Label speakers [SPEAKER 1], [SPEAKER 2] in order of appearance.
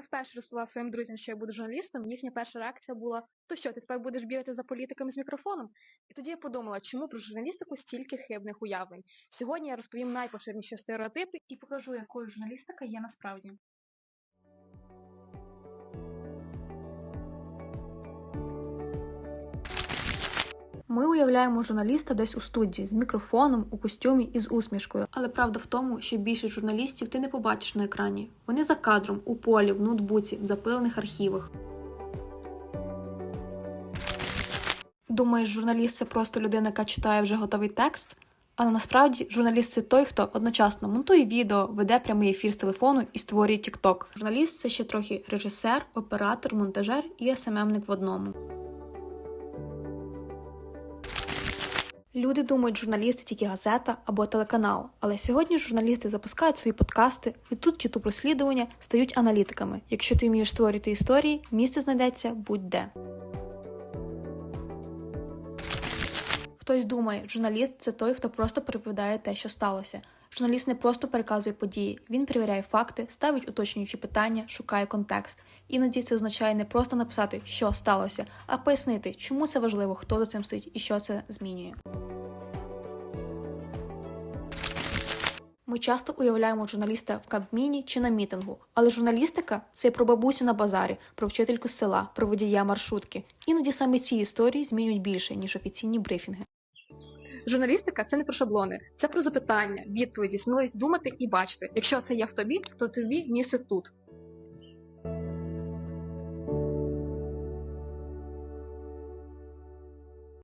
[SPEAKER 1] вперше розповіла своїм друзям, що я буду журналістом, їхня перша реакція була: то що, ти тепер будеш бігати за політиками з мікрофоном? І тоді я подумала, чому про журналістику стільки хибних уявлень. Сьогодні я розповім найпоширеніші стереотипи і покажу, якою журналістика є насправді.
[SPEAKER 2] Ми уявляємо журналіста десь у студії з мікрофоном, у костюмі і з усмішкою. Але правда в тому, що більшість журналістів ти не побачиш на екрані. Вони за кадром, у полі, в ноутбуці, в запилених архівах. Думаєш, журналіст це просто людина, яка читає вже готовий текст? Але насправді журналіст це той, хто одночасно монтує відео, веде прямий ефір з телефону і створює TikTok. Журналіст це ще трохи режисер, оператор, монтажер і СММник в одному. Люди думають, журналісти тільки газета або телеканал, але сьогодні журналісти запускають свої подкасти, ведуть ютуб розслідування, стають аналітиками. Якщо ти вмієш створювати історії, місце знайдеться будь-де. Хтось думає, журналіст це той, хто просто переповідає те, що сталося. Журналіст не просто переказує події, він перевіряє факти, ставить уточнюючі питання, шукає контекст. Іноді це означає не просто написати, що сталося, а пояснити, чому це важливо, хто за цим стоїть і що це змінює. Ми часто уявляємо журналіста в кабміні чи на мітингу, але журналістика це про бабусю на базарі, про вчительку з села, про водія маршрутки. Іноді саме ці історії змінюють більше, ніж офіційні брифінги.
[SPEAKER 1] Журналістика це не про шаблони, це про запитання, відповіді, сміливість думати і бачити. Якщо це є в тобі, то тобі місце тут.